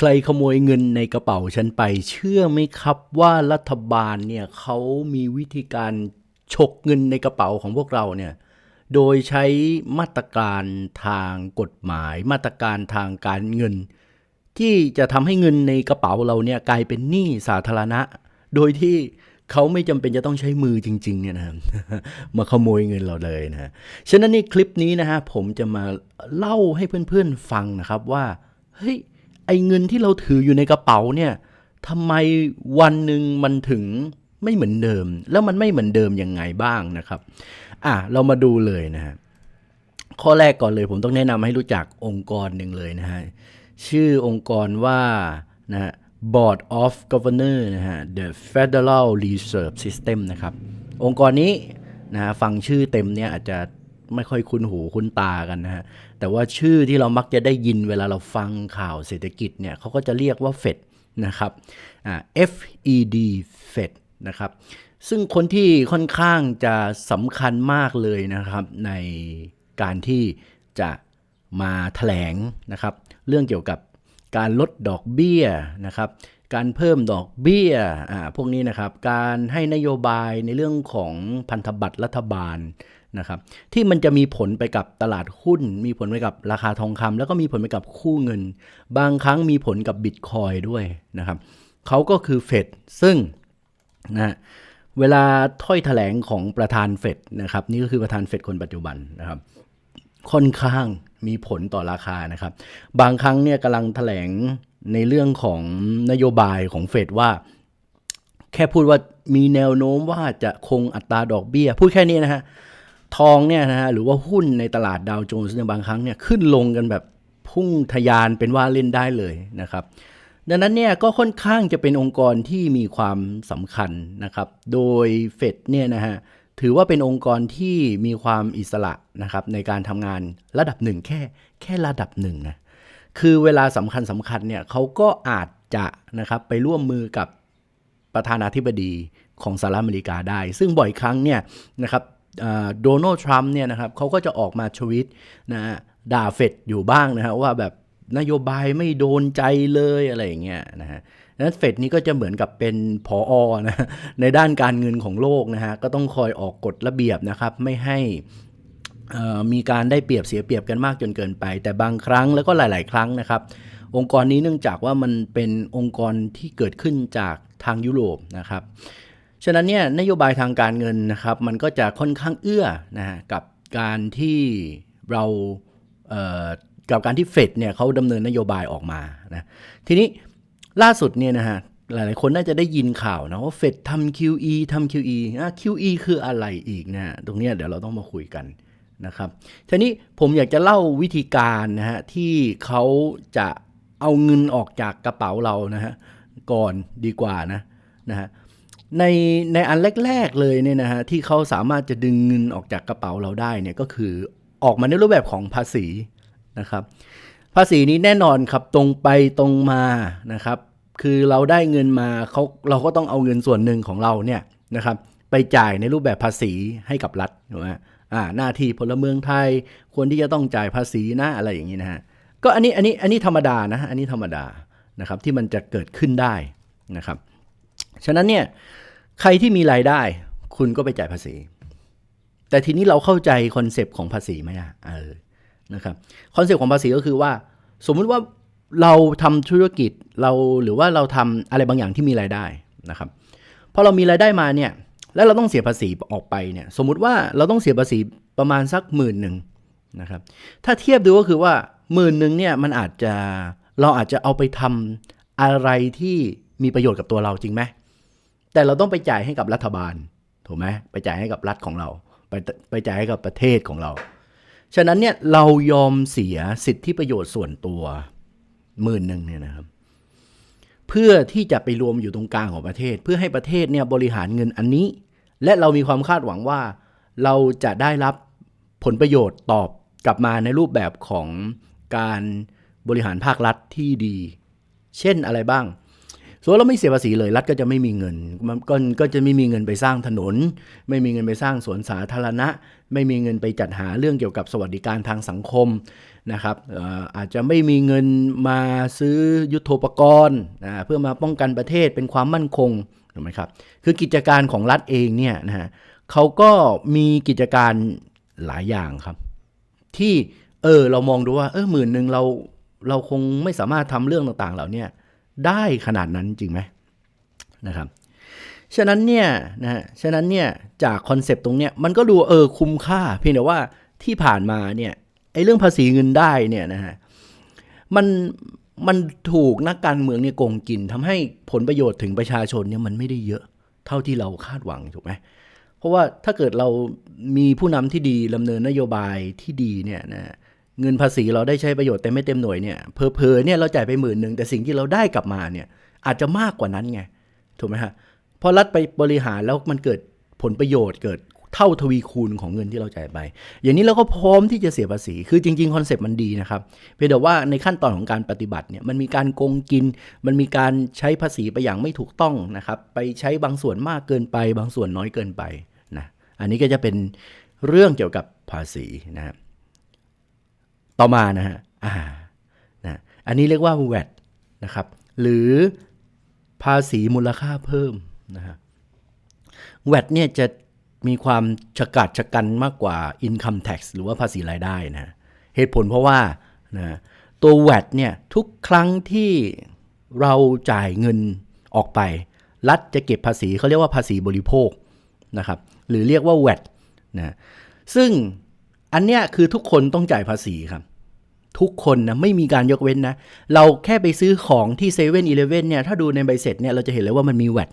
ใครขโมยเงินในกระเป๋าฉันไป เชื่อไหมครับว่ารัฐบาลเนี่ยเขามีวิธีการฉกเงินในกระเป๋าของพวกเราเนี่ยโดยใช้มาตรการทางกฎหมาย มาตรการทางการเงิน ที่จะทำให้เงินในกระเป๋าเราเนี่ยกลายเป็นหนี้สาธารณะ โดยที่เขาไม่จำเป็นจะต้องใช้มือจริงๆเนี่ยนะครับมาขโมยเงินเราเลยนะฮะฉะนั้นในคลิปนี้นะฮะผมจะมาเล่าให้เพื่อนๆฟังนะครับว่าเฮ้ย ไอ้เงินที่เราถืออยู่ในกระเป๋าเนี่ยทำไมวันหนึ่งมันถึงไม่เหมือนเดิม แล้วมันไม่เหมือนเดิมยังไงบ้างนะครับ อะเรามาดูเลยนะฮะข้อแรกก่อนเลยผมต้องแนะนำให้รู้จักองค์กรหนึ่งเลยนะฮะชื่อองค์กรว่านะฮะ Board of Governor นะฮะ The Federal Reserve System นะครับ องค์กรนี้นะฮะฟังชื่อเต็มเนี่ยอาจจะ ไม่ค่อยคุ้นหูคุ้นตากันนะฮะ แต่ว่าชื่อที่เรามักจะได้ยินเวลาเราฟังข่าวเศรษฐกิจเนี่ยเขาก็จะเรียกว่า Fed นะครับอ่า FED Fed นะครับ ซึ่งคนที่ค่อนข้างจะสำคัญมากเลยนะครับ ในการที่จะมาแถลงนะครับ เรื่องเกี่ยวกับการลดดอกเบี้ยนะครับการเพิ่มดอกเบี้ยอ่าพวกนี้นะครับ การให้นโยบายในเรื่องของพันธบัตรรัฐบาล นะครับที่มันจะมีผลไปกับตลาดหุ้น มีผลไปกับราคาทองคำแล้วก็มีผลไปกับคู่เงิน บางครั้งมีผลกับบิตคอยด้วยนะครับเขาก็คือเฟดซึ่งนะเวลาถ้อยแถลงของประธานเฟดนะครับนี่ก็คือประธานเฟดคนปัจจุบันนะครับค่อนข้างมีผลต่อราคานะครับ บางครั้งเนี่ยกำลังแถลงในเรื่องของนโยบายของเฟดว่า แค่พูดว่ามีแนวโน้มว่าจะคงอัตราดอกเบี้ย พูดแค่นี้นะฮะ ทองเนี่ยนะฮะหรือว่าหุ้นในตลาดดาวโจนส์เนี่ยบางครั้งเนี่ยขึ้นลงกันแบบพุ่งทะยานเป็นว่าเล่นได้เลยนะครับ ดังนั้นเนี่ยก็ค่อนข้างจะเป็นองค์กรที่มีความสำคัญนะครับ โดยเฟดเนี่ยนะฮะถือว่าเป็นองค์กรที่มีความอิสระนะครับในการทำงานระดับหนึ่งแค่แค่ระดับหนึ่งนะคือเวลาสำคัญสำคัญเนี่ยเขาก็อาจจะนะครับไปร่วมมือกับประธานาธิบดีของสหรัฐอเมริกาได้ ซึ่งบ่อยครั้งเนี่ยนะครับ โดนัลด์ทรัมป์เนี่ยนะครับเขาก็จะออกมาทวิตนะฮะด่าเฟดอยู่บ้างนะฮะว่าแบบนโยบายไม่โดนใจเลยอะไรอย่างเงี้ยนะฮะดังนั้นเฟดนี่ก็จะเหมือนกับเป็นผออนะในด้านการเงินของโลกนะฮะก็ต้องคอยออกกฎระเบียบนะครับ ไม่ให้อ่อมีการได้เปรียบเสียเปรียบกันมากจนเกินไป แต่บางครั้งแล้วก็หลาย ๆ ครั้งนะครับ องค์กรนี้เนื่องจากว่ามันเป็นองค์กรที่เกิดขึ้นจากทางยุโรปนะครับ ฉะนั้นเนี่ยนโยบายทางการเงินนะครับ มันก็จะค่อนข้างเอื้อนะฮะกับการที่เราเอ่อกับการที่เฟดเนี่ยเขาดำเนินนโยบายออกมานะทีนี้ล่าสุดเนี่ยนะฮะหลายๆคนน่าจะได้ยินข่าวนะว่าเฟดทำ QE ทำ QE นะ QE คืออะไรอีกนะตรงนี้เดี๋ยวเราต้องมาคุยกันนะครับทีนี้ผมอยากจะเล่าวิธีการนะฮะที่เขาจะเอาเงินออกจากกระเป๋าเรานะฮะก่อนดีกว่านะนะฮะ ในในอันแรก ๆเลยเนี่ยนะฮะที่เขาสามารถจะดึงเงินออกจากกระเป๋าเราได้เนี่ยก็คือออกมาในรูปแบบของภาษีนะครับ ภาษีนี้แน่นอนครับตรงไปตรงมานะครับ คือเราได้เงินมาเขาเราก็ต้องเอาเงินส่วนหนึ่งของเราเนี่ยนะครับ ไปจ่ายในรูปแบบภาษีให้กับรัฐถูกไหมอ่าหน้าที่พลเมืองไทยควรที่จะต้องจ่ายภาษีนะอะไรอย่างนี้นะฮะก็อันนี้อันนี้อันนี้ธรรมดานะอันนี้ธรรมดานะครับที่มันจะเกิดขึ้นได้นะครับ ฉะนั้นเนี่ยใครที่มีรายได้ คุณก็ไปจ่ายภาษี แต่ทีนี้เราเข้าใจคอนเซปต์ของภาษีไหมอะเออนะครับคอนเซปต์ของภาษีก็คือว่า สมมุติว่าเราทำธุรกิจเราหรือว่าเราทำอะไรบางอย่างที่มีรายได้นะครับพอเรามีรายได้มาเนี่ยแล้วเราต้องเสียภาษีออกไปเนี่ยสมมุติว่าเราต้องเสียภาษีประมาณสักหมื่นหนึ่งนะครับถ้าเทียบดูก็คือว่าหมื่นหนึ่งเนี่ยมันอาจจะเราอาจจะเอาไปทำอะไรที่มีประโยชน์กับตัวเราจริงไหม แต่เราต้องไปจ่ายให้กับรัฐบาลถูกไหมไปจ่ายให้กับรัฐของเรา ไปไปจ่ายให้กับประเทศของเรา ฉะนั้นเนี่ยเรายอมเสียสิทธิประโยชน์ส่วนตัวหมื่นหนึ่งเนี่ยนะครับ เพื่อที่จะไปรวมอยู่ตรงกลางของประเทศ เพื่อให้ประเทศเนี่ยบริหารเงินอันนี้ และเรามีความคาดหวังว่า เราจะได้รับผลประโยชน์ตอบกลับมาในรูปแบบของการบริหารภาครัฐที่ดี เช่นอะไรบ้าง ส่วนเราไม่เสียภาษีเลยรัฐก็จะไม่มีเงินมันก็ก็จะไม่มีเงินไปสร้างถนน ไม่มีเงินไปสร้างสวนสาธารณะ ไม่มีเงินไปจัดหาเรื่องเกี่ยวกับสวัสดิการทางสังคมนะครับออาจจะไม่มีเงินมาซื้อยุทโธปกรณ์เพื่อมาป้องกันประเทศเป็นความมั่นคงถูกไหมครับคือกิจการของรัฐเองเนี่ยนะฮะเขาก็มีกิจการหลายอย่างครับ ที่เออเรามองดูว่าเออหมื่นหนึ่งเราเราคงไม่สามารถทำเรื่องต่างๆเหล่านี้ ได้ขนาดนั้นจริงไหมนะครับ ฉะนั้นเนี่ยนะฮะฉะนั้นเนี่ยจากคอนเซปต์ตรงเนี้ยมันก็ดูเออคุ้มค่า เพียงแต่ว่าที่ผ่านมาเนี่ยไอ้เรื่องภาษีเงินได้เนี่ยนะฮะมันมันถูกนักการเมืองเนี่ยโกงกินทำให้ผลประโยชน์ถึงประชาชนเนี่ยมันไม่ได้เยอะเท่าที่เราคาดหวังถูกไหมเพราะว่าถ้าเกิดเรามีผู้นำที่ดีดำเนินนโยบายที่ดีเนี่ยนะ เงินภาษีเราได้ใช้ประโยชน์เต็มไม่เต็มหน่วยเนี่ยเพอๆเนี่ยเราจ่ายไปหมื่นหนึ่งแต่สิ่งที่เราได้กลับมาเนี่ยอาจจะมากกว่านั้นไงถูกไหมฮะพอรัฐไปบริหารแล้วมันเกิดผลประโยชน์เกิดเท่าทวีคูณของเงินที่เราจ่ายไป อย่างนี้เราก็พร้อมที่จะเสียภาษี คือจริงๆ คอนเซปต์มันดีนะครับ เพียงแต่ว่าในขั้นตอนของการปฏิบัติเนี่ย มันมีการโกงกิน มันมีการใช้ภาษีไปอย่างไม่ถูกต้องนะครับ ไปใช้บางส่วนมากเกินไป บางส่วนน้อยเกินไปนะ อันนี้ก็จะเป็นเรื่องเกี่ยวกับภาษีนะครับ ต่อมานะฮะอ่านะอันนี้เรียกว่า VAT นะครับ หรือภาษีมูลค่าเพิ่มนะฮะ VAT เนี่ยจะมีความฉกาจฉกันมากกว่า income tax หรือว่าภาษีรายได้นะเหตุผลเพราะว่านะตัว VAT เนี่ยทุกครั้งที่เราจ่ายเงินออกไป รัฐจะเก็บภาษีเขาเรียกว่าภาษีบริโภคนะครับหรือเรียกว่า VAT นะซึ่งอันเนี้ยคือทุกคนต้องจ่ายภาษีครับ ทุกคนนะไม่มีการยกเว้นนะ เราแค่ไปซื้อของที่เซเว่นอีเลฟเว่นเนี่ยถ้าดูในใบเสร็จเนี่ยเราจะเห็นเลยว่ามันมี VAT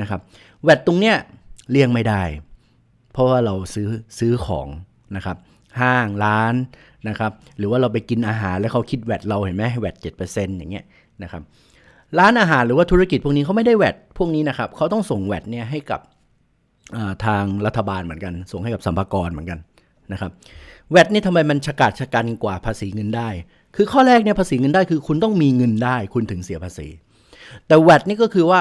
นะครับ VAT ตรงเนี้ยเลี่ยงไม่ได้ เพราะว่าเราซื้อซื้อของนะครับห้างร้านนะครับหรือว่าเราไปกินอาหารแล้วเขาคิดแวดเราเห็นไหมแวดเจ็ดเปอร์เซ็นต์อย่างเงี้ยนะครับร้านอาหารหรือว่าธุรกิจพวกนี้เขาไม่ได้แวดพวกนี้นะครับเขาต้องส่งแวดเนี่ยให้กับทางรัฐบาลเหมือนกัน ส่งให้กับสัมภากรเหมือนกันนะครับ แวดนี่ทำไมมันฉกาจฉกันกว่าภาษีเงินได้ คือข้อแรกเนี่ยภาษีเงินได้คือคุณต้องมีเงินได้คุณถึงเสียภาษี แต่แวดนี่ก็คือว่า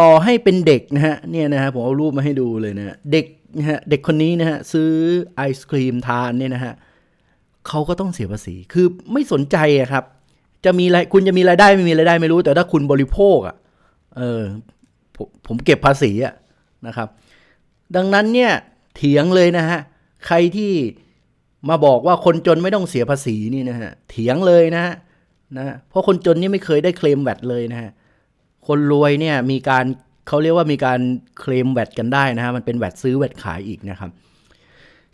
ต่อให้เป็นเด็กนะฮะเนี่ยนะฮะผมเอารูปมาให้ดูเลยนะเด็กนะฮะเด็กคนนี้นะฮะซื้อไอศครีมทานเนี่ยนะฮะเขาก็ต้องเสียภาษี คือไม่สนใจอะครับ จะมีรายคุณจะมีรายได้ไม่มีรายได้ไม่รู้ แต่ถ้าคุณบริโภคอะเออผมผมเก็บภาษีอะนะครับ ดังนั้นเนี่ยเถียงเลยนะฮะใครที่ มาบอกว่าคนจนไม่ต้องเสียภาษีนี่นะฮะเถียงเลยนะฮะนะฮะเพราะคนจนนี่ไม่เคยได้เคลมแวดเลยนะฮะคนรวยเนี่ยมีการเขาเรียกว่ามีการเคลมแวดกันได้นะฮะมันเป็นแวดซื้อแวดขายอีกนะครับ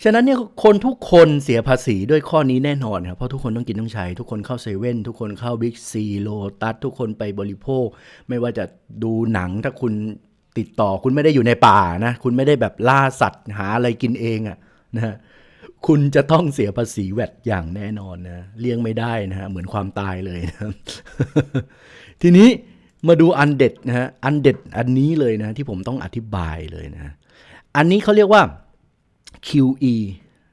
ฉะนั้นเนี่ยคนทุกคนเสียภาษีด้วยข้อนี้แน่นอนครับเพราะทุกคนต้องกินต้องใช้ ทุกคนเข้าเซเว่นทุกคนเข้าบิ๊กซีโลตัสทุกคนไปบริโภค ไม่ว่าจะดูหนังถ้าคุณติดต่อคุณไม่ได้อยู่ในป่านะ คุณไม่ได้แบบล่าสัตว์หาอะไรกินเองอะนะฮะ คุณจะต้องเสียภาษีแวดอย่างแน่นอนนะเลี่ยงไม่ได้นะฮะเหมือนความตายเลยนะทีนี้มาดูอันเด็ดนะฮะอันเด็ดอันนี้เลยนะที่ผมต้องอธิบายเลยนะอันนี้เขาเรียกว่า QE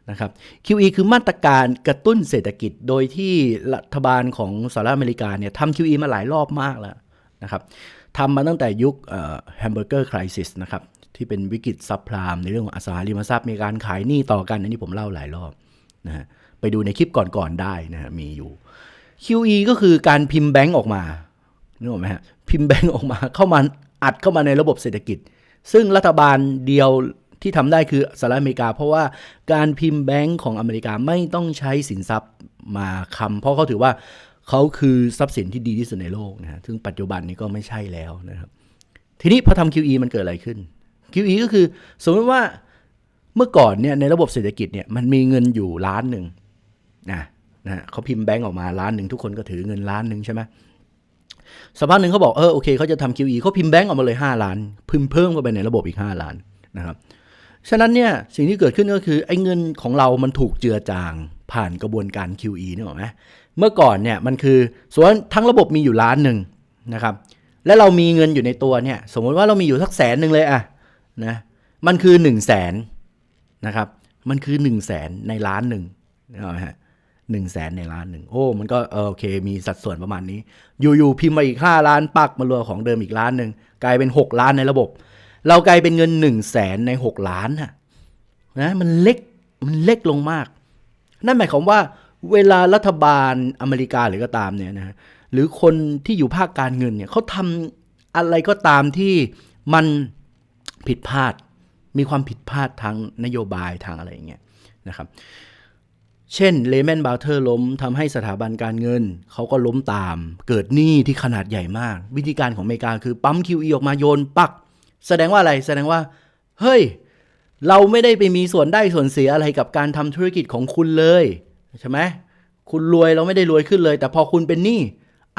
นะครับ QE คือมาตรการกระตุ้นเศรษฐกิจโดยที่รัฐบาลของสหรัฐอเมริกาเนี่ยทำ QE มาหลายรอบมากแล้วนะครับทำมาตั้งแต่ยุคแฮมเบอร์เกอร์คริสิสนะครับ ที่เป็นวิกฤตซับพลามในเรื่องของอสังหาริมทรัพย์มีการขายหนี้ต่อกันอันนี้ผมเล่าหลายรอบนะฮะไปดูในคลิปก่อนๆได้นะฮะมีอยู่ QE ก็คือการพิมพ์แบงก์ออกมานึกออกไหมฮะพิมพ์แบงก์ออกมาเข้ามาอัดเข้ามาในระบบเศรษฐกิจ ซึ่งรัฐบาลเดียวที่ทำได้คือสหรัฐอเมริกา เพราะว่าการพิมพ์แบงก์ของอเมริกาไม่ต้องใช้สินทรัพย์มาคำเพราะเขาถือว่าเขาคือทรัพย์สินที่ดีที่สุดในโลกนะฮะซึ่งปัจจุบันนี้ก็ไม่ใช่แล้วนะครับ ทีนี้พอทำ QE มันเกิดอะไรขึ้น QE ก็คือสมมติว่าเมื่อก่อนเนี่ยในระบบเศรษฐกิจเนี่ยมันมีเงินอยู่ล้านหนึ่งนะนะเขาพิมพ์แบงก์ออกมาล้านหนึ่งทุกคนก็ถือเงินล้านหนึ่งใช่ไหมสักพักหนึ่งเขาบอกเออโอเคเขาจะทำ QE เขาพิมพ์แบงก์ออกมาเลย 5 ล้าน พิมพ์เพิ่มเข้าไปในระบบอีก 5 ล้านนะครับฉะนั้นเนี่ยสิ่งที่เกิดขึ้นก็คือไอ้เงินของเรามันถูกเจือจางผ่านกระบวนการ QE นึกออไหมเมื่อก่อนเนี่ยมันคือส่วนทั้งระบบมีอยู่ล้านหนึ่งนะครับและเรามีเงินอยู่ในตัวเนี่ยสมมติว่าเรามีอยู่สักแสนหนึ่งเลยอะ นะมันคือ1นึ่งแสนนะครับมันคือ1นึ่งแสนในล้านหนึ่งนึกออกไหมฮะ1 0 0 0 0แสนในล้านหนึ่งโอ้ มันก็เออโอเค มีสัดส่วนประมาณนี้ อยู่ๆพิมพ์มาอีก5ล้านปักมารวมของเดิมอีกล้านหนึ่งกลายเป็น 6 ล้านในระบบ เรากลายเป็นเงิน1 0 0 0 0แสนใน 6 ล้านนะนะมันเล็กมันเล็กลงมาก นั่นหมายความว่าเวลารัฐบาลอเมริกาหรือก็ตามเนี่ยนะฮะหรือคนที่อยู่ภาคการเงินเนี่ยเขาทำอะไรก็ตามที่มัน ผิดพลาด มีความผิดพลาดทางนโยบายทางอะไรอย่างเงี้ยนะครับเช่นเลแมนบาเทอร์ล้มทำให้สถาบันการเงิน เขาก็ล้มตาม เกิดหนี้ที่ขนาดใหญ่มาก วิธีการของอเมริกาคือปั๊ม QE ออกมาโยนปัก แสดงว่าอะไรแสดงว่า เฮ้ย เราไม่ได้ไปมีส่วนได้ส่วนเสียอะไรกับการทำธุรกิจของคุณเลย ใช่ไหมคุณรวยเราไม่ได้รวยขึ้นเลย แต่พอคุณเป็นหนี้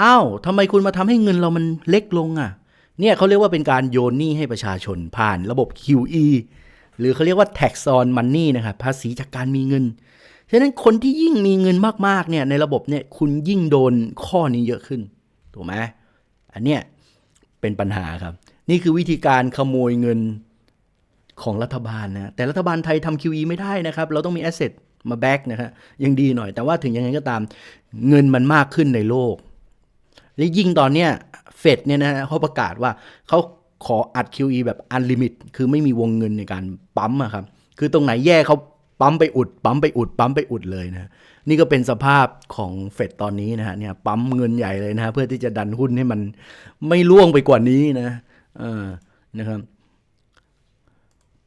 อ้าวทำไมคุณมาทำให้เงินเรามันเล็กลงอะ เนี่ยเขาเรียกว่าเป็นการโยนหนี้ให้ประชาชนผ่านระบบ QE หรือเขาเรียกว่า tax on money นะครับภาษีจากการมีเงิน ฉะนั้นคนที่ยิ่งมีเงินมากๆเนี่ยในระบบเนี่ยคุณยิ่งโดนข้อนี้เยอะขึ้น ถูกไหมอันเนี้ยเป็นปัญหาครับ นี่คือวิธีการขโมยเงินของรัฐบาลนะ แต่รัฐบาลไทยทำ QE ไม่ได้นะครับ เราต้องมี asset มาแบ็กนะครับยังดีหน่อย แต่ว่าถึงยังไงก็ตามเงินมันมากขึ้นในโลก และยิ่งตอนเนี้ย เฟดเนี่ยนะเขาประกาศว่าเขาขออัด QE แบบ unlimit คือไม่มีวงเงินในการปั๊มอะครับ คือตรงไหนแย่เขาปั๊มไปอุด ปั๊มไปอุด ปั๊มไปอุดเลยนะ นี่ก็เป็นสภาพของเฟดตอนนี้นะฮะ เนี่ยปั๊มเงินใหญ่เลยนะฮะ เพื่อที่จะดันหุ้นให้มันไม่ล่วงไปกว่านี้นะเออนะครับ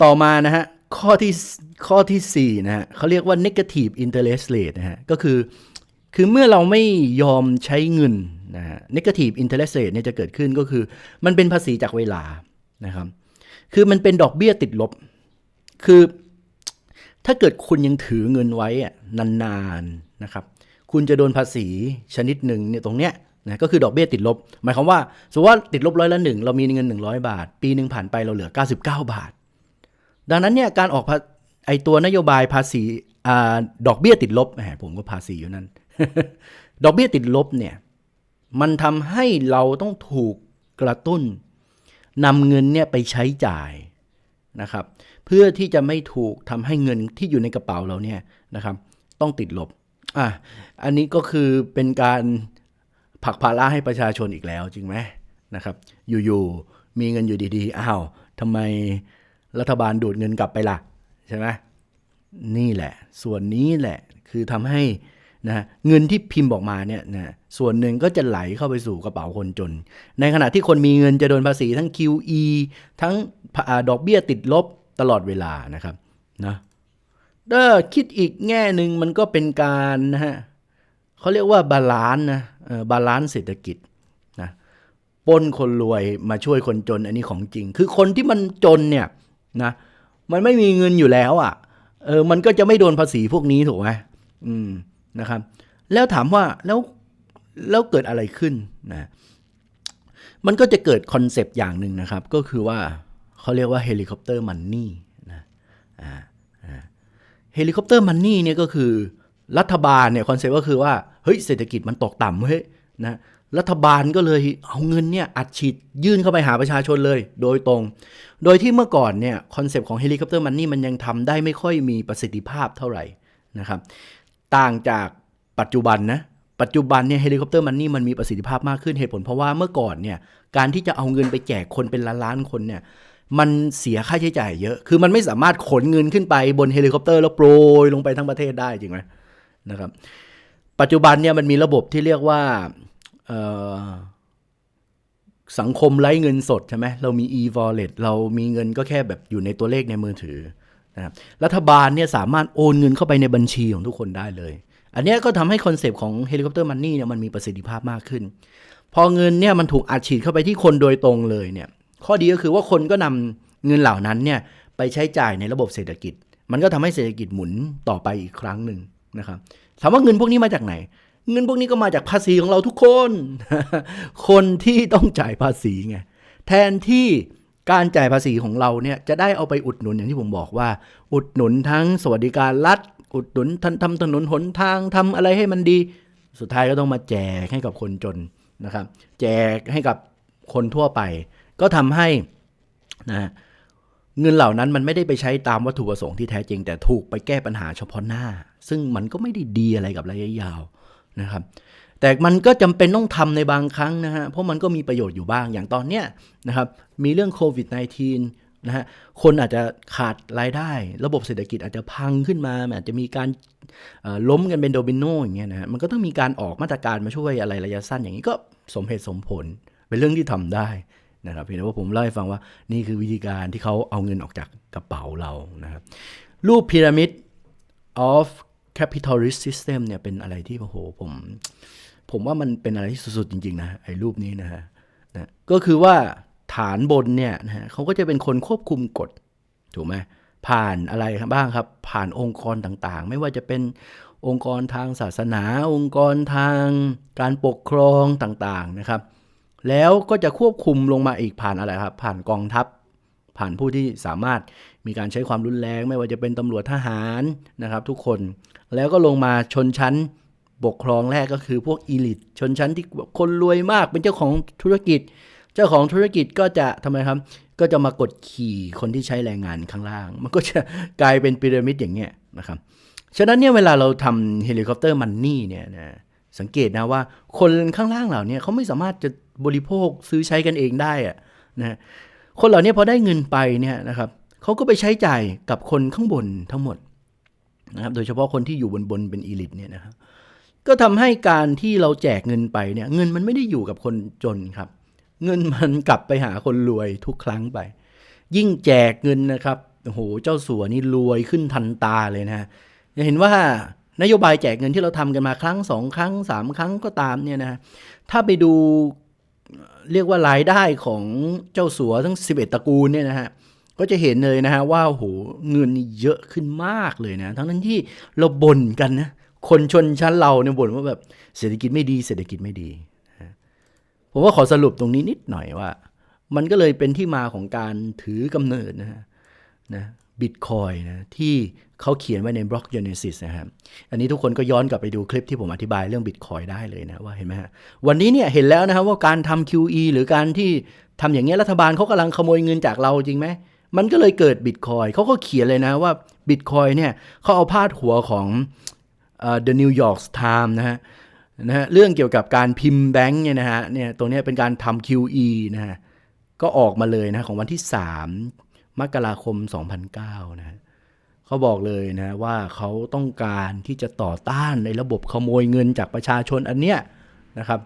ต่อมานะฮะ ข้อที่ ข้อที่4นะฮะเขาเรียกว่า negative interest rate นะฮะ ก็คือ คือเมื่อเราไม่ยอมใช้เงิน นะฮะ negative interest rate เนี่ยจะเกิดขึ้นก็คือ มันเป็นภาษีจากเวลานะครับ คือมันเป็นดอกเบี้ยติดลบ คือถ้าเกิดคุณยังถือเงินไว้นานๆนะครับ คุณจะโดนภาษีชนิดหนึ่งเนี่ยตรงเนี้ยนะก็คือดอกเบี้ยติดลบ หมายความว่าสมมติว่าติดลบร้อยละหนึ่งเรามีเงิน 100 บาท ปีหนึ่งผ่านไปเราเหลือ 99 บาท ดังนั้นเนี่ยการออกไอตัวนโยบายภาษีอดอกเบี้ยติดลบแหมผมก็ภาษีอยู่นั่น ดอกเบี้ยติดลบเนี่ย มันทำให้เราต้องถูกกระตุ้นนำเงินเนี่ยไปใช้จ่ายนะครับ เพื่อที่จะไม่ถูกทำให้เงินที่อยู่ในกระเป๋าเราเนี่ยนะครับ ต้องติดลบอะอันนี้ก็คือเป็นการผลักภาระให้ประชาชนอีกแล้วจริงไหมนะครับ อยู่ๆมีเงินอยู่ดีๆอ้าวทำไมรัฐบาลดูดเงินกลับไปล่ะ ใช่ไหมนี่แหละ ส่วนนี้แหละคือทำให้ นะเงินที่พิมพ์ออกมาเนี่ยนะส่วนหนึ่งก็จะไหลเข้าไปสู่กระเป๋าคนจน ในขณะที่คนมีเงินจะโดนภาษีทั้ง QE ทั้งอดอกเบี้ยติดลบตลอดเวลานะครับนะเด้อคิดอีกแง่หนึ่งมันก็เป็นการนะฮะเขาเรียกว่าบาลานซ์นะบาลานซ์เศรษฐกิจนะปล้นคนรวยมาช่วยคนจนอันนี้ของจริง คือคนที่มันจนเนี่ยนะมันไม่มีเงินอยู่แล้วอะเออมันก็จะไม่โดนภาษีพวกนี้ถูกไหมอืม นะครับ แล้วถามว่าแล้วแล้วเกิดอะไรขึ้นนะมันก็จะเกิดคอนเซปต์อย่างหนึ่งนะครับ ก็คือว่าเขาเรียกว่าเฮลิคอปเตอร์มันนี่นะอ่าเฮลิคอปเตอร์มันนี่เนี่ยก็คือรัฐบาลเนี่ยคอนเซปต์ก็คือว่าเฮ้ยเศรษฐกิจมันตกต่ำเฮ้ยนะรัฐบาลก็เลยเอาเงินเนี่ยอัดฉีดยื่นเข้าไปหาประชาชนเลยโดยตรง โดยที่เมื่อก่อนเนี่ยคอนเซปต์ของเฮลิคอปเตอร์มันนี่มันยังทำได้ไม่ค่อยมีประสิทธิภาพเท่าไหร่นะครับ ต่างจากปัจจุบันนะปัจจุบันเนี่ยเฮลิคอปเตอร์มันนี่มันมีประสิทธิภาพมากขึ้นเหตุผลเพราะว่าเมื่อก่อนเนี่ยการที่จะเอาเงินไปแจกคนเป็นล้านล้านๆคนเนี่ยมันเสียค่าใช้จ่ายเยอะ คือมันไม่สามารถขนเงินขึ้นไปบนเฮลิคอปเตอร์แล้วโปรยลงไปทั้งประเทศได้จริงไหมนะครับ ปัจจุบันเนี่ยมันมีระบบที่เรียกว่าสังคมไร้เงินสดใช่ไหมเรามี e-wallet เรามีเงินก็แค่แบบอยู่ในตัวเลขในมือถือ นะครับรัฐบาลเนี่ยสามารถโอนเงินเข้าไปในบัญชีของทุกคนได้เลย อันนี้ก็ทำให้คอนเซปต์ของเฮลิคอปเตอร์มันนี่เนี่ยมันมีประสิทธิภาพมากขึ้น พอเงินเนี่ยมันถูกอัดฉีดเข้าไปที่คนโดยตรงเลยเนี่ยข้อดีก็คือว่าคนก็นำเงินเหล่านั้นเนี่ยไปใช้จ่ายในระบบเศรษฐกิจ มันก็ทำให้เศรษฐกิจหมุนต่อไปอีกครั้งหนึ่งนะครับถามว่าเงินพวกนี้มาจากไหน เงินพวกนี้ก็มาจากภาษีของเราทุกคน คนที่ต้องจ่ายภาษีไงแทนที่ การจ่ายภาษีของเราเนี่ยจะได้เอาไปอุดหนุนอย่างที่ผมบอกว่า อุดหนุนทั้งสวัสดิการรัฐ อุดหนุนทำทำถนนหนทางทำอะไรให้มันดี สุดท้ายก็ต้องมาแจกให้กับคนจนนะครับ แจกให้กับคนทั่วไป ก็ทำให้นะฮะเงินเหล่านั้นมันไม่ได้ไปใช้ตามวัตถุประสงค์ที่แท้จริง แต่ถูกไปแก้ปัญหาเฉพาะหน้า ซึ่งมันก็ไม่ได้ดีอะไรกับระยะยาวนะครับ แต่มันก็จำเป็นต้องทำในบางครั้งนะฮะ เพราะมันก็มีประโยชน์อยู่บ้าง อย่างตอนเนี้ยนะครับ มีเรื่องโควิด -19 นะฮะ คนอาจจะขาดรายได้ ระบบเศรษฐกิจอาจจะพังขึ้นมา อาจจะมีการล้มกันเป็นโดมิโนอย่างเงี้ยนะฮะ มันก็ต้องมีการออกมาตรการมาช่วยอะไรระยะสั้นอย่างนี้ก็สมเหตุสมผล เป็นเรื่องที่ทำได้นะครับ เพียงแต่ว่าผมเล่าให้ฟังว่านี่คือวิธีการที่เขาเอาเงินออกจากกระเป๋าเรานะครับ รูปพีระมิด of capitalist system เนี่ยเป็นอะไรที่โอ้โหผม ผมว่ามันเป็นอะไรที่สุดๆจริง ๆ นะไอ้รูปนี้นะฮะนะก็คือว่าฐานบนเนี่ยนะฮะเขาก็จะเป็นคนควบคุมกฎถูกไหมผ่านอะไรบ้างครับ ผ่านองค์กรต่างๆ ไม่ว่าจะเป็นองค์กรทางศาสนา องค์กรทางการปกครองต่างๆนะครับ แล้วก็จะควบคุมลงมาอีกผ่านอะไรครับ ผ่านกองทัพ ผ่านผู้ที่สามารถมีการใช้ความรุนแรงไม่ว่าจะเป็นตำรวจทหารนะครับ ทุกคนแล้วก็ลงมาชนชั้นปกครองแรกก็คือพวกอีลิทชนชั้นที่คนรวยมากเป็นเจ้าของธุรกิจ เจ้าของธุรกิจก็จะทำไมครับ ก็จะมากดขี่คนที่ใช้แรงงานข้างล่าง มันก็จะกลายเป็นพีระมิดอย่างเงี้ยนะครับฉะนั้นเนี่ยเวลาเราทำเฮลิคอปเตอร์มันนี่เนี่ยนะสังเกตนะว่าคนข้างล่างเหล่านี้เขาไม่สามารถจะบริโภคซื้อใช้กันเองได้อะนะ คนเหล่านี้พอได้เงินไปเนี่ยนะครับเขาก็ไปใช้จ่ายกับคนข้างบนทั้งหมดนะครับ โดยเฉพาะคนที่อยู่บนบนเป็นอีลิทเนี่ยนะครับ ก็ทำให้การที่เราแจกเงินไปเนี่ย เงินมันไม่ได้อยู่กับคนจนครับ เงินมันกลับไปหาคนรวยทุกครั้งไป ยิ่งแจกเงินนะครับโอ้โหเจ้าสัวนี่รวยขึ้นทันตาเลยนะฮะจะเห็นว่านโยบายแจกเงินที่เราทำกันมาครั้งสองครั้งสามครั้งก็ตามเนี่ยนะถ้าไปดู เรียกว่ารายได้ของเจ้าสัวทั้ง 11 ตระกูลเนี่ยนะฮะก็จะเห็นเลยนะฮะว่าโหเงินนี่เยอะขึ้นมากเลยนะ ทั้งนั้นที่เราบ่นกันนะคนชนชั้นเราเนี่ยบ่นว่าแบบเศรษฐกิจไม่ดีเศรษฐกิจไม่ดีผมว่าขอสรุปตรงนี้นิดหน่อยว่า มันก็เลยเป็นที่มาของการถือกำเนิดนะฮะนะ บิตคอยนะที่เขาเขียนไว้ในบล็อก Genesis นะครับ อันนี้ทุกคนก็ย้อนกลับไปดูคลิปที่ผมอธิบายเรื่องบิตคอยได้เลยนะว่าเห็นไหมฮะวันนี้เนี่ยเห็นแล้วนะครับว่าการทำ QE หรือการที่ทำอย่างเงี้ยรัฐบาลเขากำลังขโมยเงินจากเราจริงไหม มันก็เลยเกิดบิตคอยเขาก็เขียนเลยนะว่าบิตคอยเนี่ยเขาเอาพาดหัวของเอ่อ The New York Times นะฮะนะฮะเรื่องเกี่ยวกับการพิมพ์แบงค์เนี่ยนะฮะเนี่ยตรงเนี้ยเป็นการทำ QE นะฮะก็ออกมาเลยนะของวันที่ 3 มกราคม 2009นะฮะเขาบอกเลยนะว่าเขาต้องการที่จะต่อต้านในระบบขโมยเงินจากประชาชนอันเนี้ยนะครับ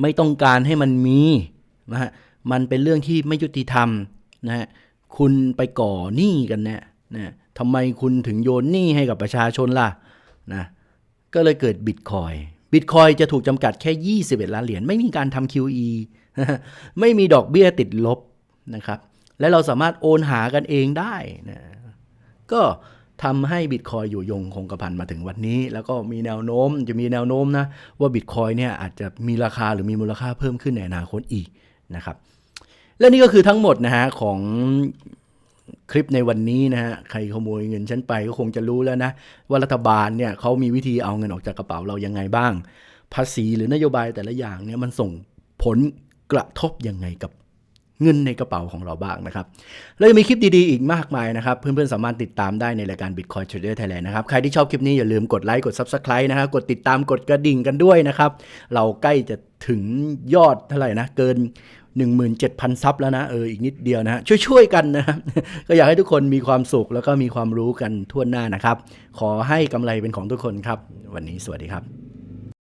ไม่ต้องการให้มันมีนะฮะมันเป็นเรื่องที่ไม่ยุติธรรมนะฮะคุณไปก่อหนี้กันเนี่ยนะทำไมคุณถึงโยนหนี้ให้กับประชาชนล่ะนะก็เลยเกิดบิตคอยบิตคอยจะถูกจำกัดแค่ 21 ล้านเหรียญไม่มีการทำ QE ไม่มีดอกเบี้ยติดลบนะครับ และเราสามารถโอนหากันเองได้นะก็ทำให้บิตคอยอยู่ยงคงกระพันมาถึงวันนี้ แล้วก็มีแนวโน้มจะมีแนวโน้มนะ ว่าบิตคอยเนี่ยอาจจะมีราคาหรือมีมูลค่าเพิ่มขึ้นในอนาคตอีกนะครับ และนี่ก็คือทั้งหมดนะฮะของคลิปในวันนี้นะฮะใครขโมยเงินฉันไปก็คงจะรู้แล้วนะ ว่ารัฐบาลเนี่ยเขามีวิธีเอาเงินออกจากกระเป๋าเรายังไงบ้าง ภาษีหรือนโยบายแต่ละอย่างเนี่ยมันส่งผลกระทบยังไงกับ เงินในกระเป๋าของเราบ้างนะครับ แล้วยังมีคลิปดีๆ อีกมากมายนะครับ เพื่อนๆ สามารถติดตามได้ในรายการ Bitcoin Trader Thailand นะครับ ใครที่ชอบคลิปนี้อย่าลืมกดไลค์ กด Subscribe นะครับ กดติดตามกดกระดิ่งกันด้วยนะครับ เราใกล้จะถึงยอดเท่าไหร่นะ เกิน 17,000 ซับแล้วนะ เออ อีกนิดเดียวนะ ช่วยๆ กันนะครับ ก็อยากให้ทุกคนมีความสุขแล้วก็มีความรู้กันทั่วหน้านะครับ ขอให้กำไรเป็นของทุกคนครับ วันนี้สวัสดีครับ